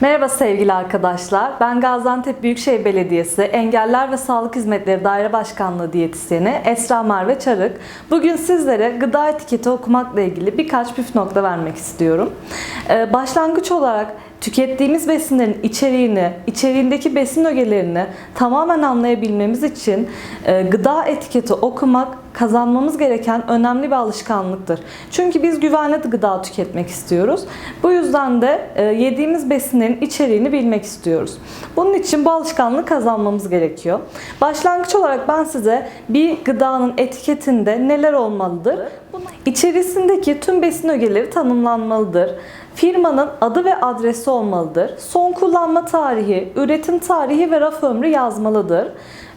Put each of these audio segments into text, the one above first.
Merhaba sevgili arkadaşlar. Ben Gaziantep Büyükşehir Belediyesi Engeller ve Sağlık Hizmetleri Daire Başkanlığı diyetisyeni Esra Merve Çarık. Bugün sizlere gıda etiketi okumakla ilgili birkaç püf nokta vermek istiyorum. Ee, Başlangıç olarak tükettiğimiz besinlerin içeriğini, içeriğindeki besin ögelerini tamamen anlayabilmemiz için e, gıda etiketi okumak kazanmamız gereken önemli bir alışkanlıktır. Çünkü biz güvenli gıda tüketmek istiyoruz. Bu yüzden de e, yediğimiz besinlerin içeriğini bilmek istiyoruz. Bunun için bu alışkanlığı kazanmamız gerekiyor. Başlangıç olarak ben size bir gıdanın etiketinde neler olmalıdır? İçerisindeki tüm besin ögeleri tanımlanmalıdır. Firmanın adı ve adresi olmalıdır. Son kullanma tarihi, üretim tarihi ve raf ömrü yazmalıdır.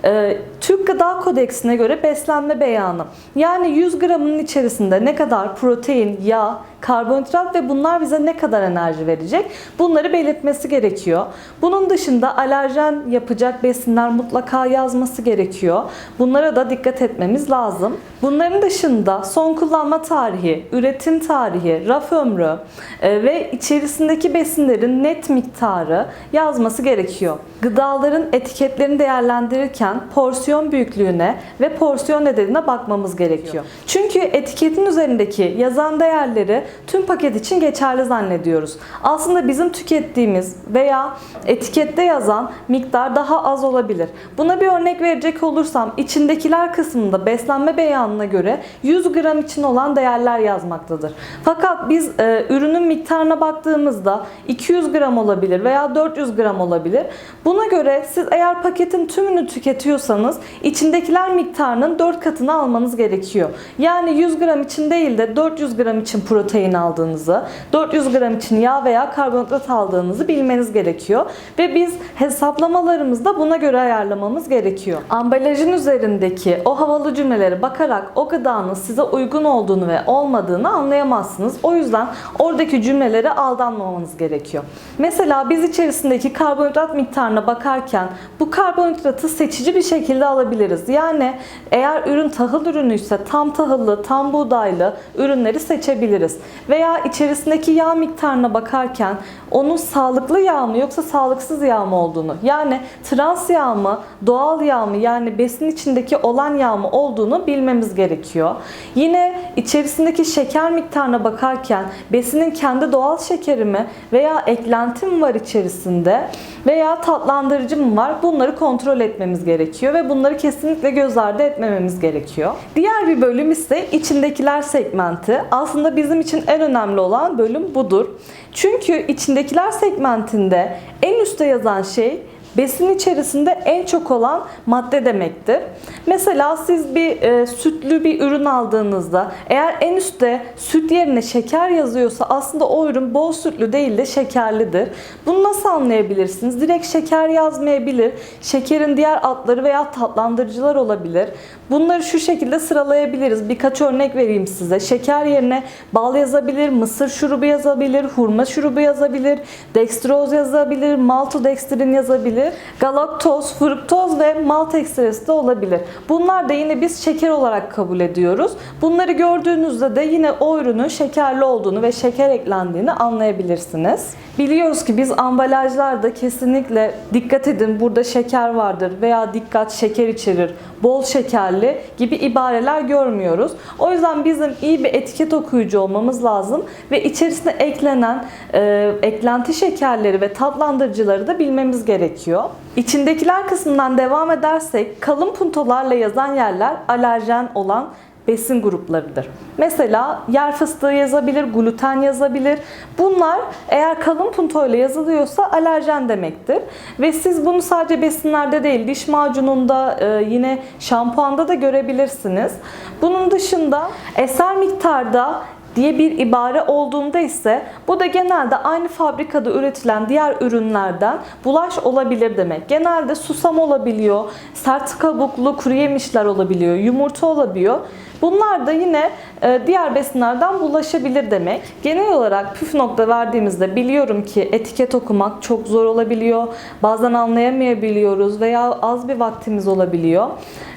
Ee, Türk Gıda Kodeksine göre beslenme beyanı. Yani 100 gramının içerisinde ne kadar protein, yağ, karbonhidrat ve bunlar bize ne kadar enerji verecek? Bunları belirtmesi gerekiyor. Bunun dışında alerjen yapacak besinler mutlaka yazması gerekiyor. Bunlara da dikkat etmemiz lazım. Bunların dışında son kullanma tarihi, üretim tarihi, raf ömrü e, ve içerisindeki besinlerin net miktarı yazması gerekiyor. Gıdaların etiketlerini değerlendirirken porsiyon büyüklüğüne ve porsiyon nedenine bakmamız gerekiyor. Çünkü etiketin üzerindeki yazan değerleri tüm paket için geçerli zannediyoruz. Aslında bizim tükettiğimiz veya etikette yazan miktar daha az olabilir. Buna bir örnek verecek olursam içindekiler kısmında beslenme beyanına göre 100 gram için olan değerler yazmaktadır. Fakat biz e, ürünün miktarına baktığımızda 200 gram olabilir veya 400 gram olabilir. Buna göre siz eğer paketin tümünü tüketiyorsanız içindekiler miktarının 4 katını almanız gerekiyor. Yani 100 gram için değil de 400 gram için protein aldığınızı, 400 gram için yağ veya karbonhidrat aldığınızı bilmeniz gerekiyor. Ve biz hesaplamalarımızı da buna göre ayarlamamız gerekiyor. Ambalajın üzerindeki o havalı cümlelere bakarak o gıdanın size uygun olduğunu ve olmadığını anlayamazsınız. O yüzden oradaki cümlelere aldanmamanız gerekiyor. Mesela biz içerisindeki karbonhidrat miktarına bakarken bu karbonhidratı seçici bir şekilde alabiliriz. Yani eğer ürün tahıl ürünüyse tam tahıllı, tam buğdaylı ürünleri seçebiliriz. Veya içerisindeki yağ miktarına bakarken onun sağlıklı yağ mı yoksa sağlıksız yağ mı olduğunu yani trans yağ mı, doğal yağ mı yani besin içindeki olan yağ mı olduğunu bilmemiz gerekiyor. Yine içerisindeki şeker miktarına bakarken besinin kendi doğal şekeri mi veya eklenti mi var içerisinde veya tatlandırıcı mı var bunları kontrol etmemiz gerekiyor ve bunları kesinlikle göz ardı etmememiz gerekiyor. Diğer bir bölüm ise içindekiler segmenti. Aslında bizim için en önemli olan bölüm budur. Çünkü içindekiler segmentinde en üstte yazan şey besin içerisinde en çok olan madde demektir. Mesela siz bir e, sütlü bir ürün aldığınızda eğer en üstte süt yerine şeker yazıyorsa aslında o ürün bol sütlü değil de şekerlidir. Bunu nasıl anlayabilirsiniz? Direkt şeker yazmayabilir. Şekerin diğer adları veya tatlandırıcılar olabilir. Bunları şu şekilde sıralayabiliriz. Birkaç örnek vereyim size. Şeker yerine bal yazabilir, mısır şurubu yazabilir, hurma şurubu yazabilir, dextroz yazabilir, maltodextrin yazabilir, galaktoz, fruktoz ve malt ekstresi de olabilir. Bunlar da yine biz şeker olarak kabul ediyoruz. Bunları gördüğünüzde de yine o ürünün şekerli olduğunu ve şeker eklendiğini anlayabilirsiniz. Biliyoruz ki biz ambalajlarda kesinlikle dikkat edin burada şeker vardır veya dikkat şeker içerir, bol şekerli gibi ibareler görmüyoruz. O yüzden bizim iyi bir etiket okuyucu olmamız lazım ve içerisine eklenen e, eklenti şekerleri ve tatlandırıcıları da bilmemiz gerekiyor. İçindekiler kısmından devam edersek kalın puntolarla yazan yerler alerjen olan besin gruplarıdır. Mesela yer fıstığı yazabilir, gluten yazabilir. Bunlar eğer kalın puntoyla yazılıyorsa alerjen demektir. Ve siz bunu sadece besinlerde değil, diş macununda, e, yine şampuanda da görebilirsiniz. Bunun dışında eser miktarda diye bir ibare olduğunda ise bu da genelde aynı fabrikada üretilen diğer ürünlerden bulaş olabilir demek. Genelde susam olabiliyor, sert kabuklu kuru yemişler olabiliyor, yumurta olabiliyor. Bunlar da yine e, diğer besinlerden bulaşabilir demek. Genel olarak püf nokta verdiğimizde biliyorum ki etiket okumak çok zor olabiliyor. Bazen anlayamayabiliyoruz veya az bir vaktimiz olabiliyor.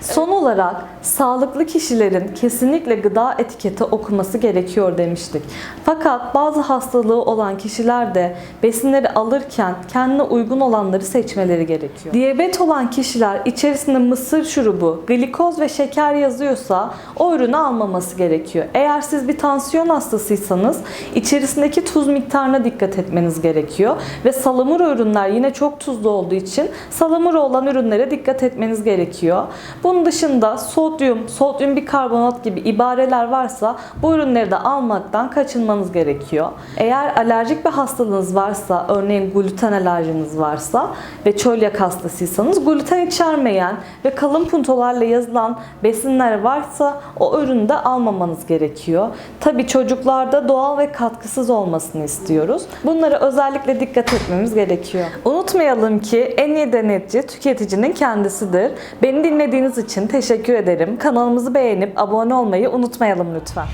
Son olarak sağlıklı kişilerin kesinlikle gıda etiketi okuması gerekiyor demiştik. Fakat bazı hastalığı olan kişiler de besinleri alırken kendine uygun olanları seçmeleri gerekiyor. Diyabet olan kişiler içerisinde mısır şurubu, glikoz ve şeker yazıyorsa ürünü almaması gerekiyor. Eğer siz bir tansiyon hastasıysanız içerisindeki tuz miktarına dikkat etmeniz gerekiyor. Ve salamura ürünler yine çok tuzlu olduğu için salamura olan ürünlere dikkat etmeniz gerekiyor. Bunun dışında sodyum, sodyum bikarbonat gibi ibareler varsa bu ürünleri de almaktan kaçınmanız gerekiyor. Eğer alerjik bir hastalığınız varsa, örneğin gluten alerjiniz varsa ve çölyak hastasıysanız gluten içermeyen ve kalın puntolarla yazılan besinler varsa o ürünü de almamanız gerekiyor. Tabii çocuklarda doğal ve katkısız olmasını istiyoruz. Bunlara özellikle dikkat etmemiz gerekiyor. Unutmayalım ki en iyi denetçi tüketicinin kendisidir. Beni dinlediğiniz için teşekkür ederim. Kanalımızı beğenip abone olmayı unutmayalım lütfen.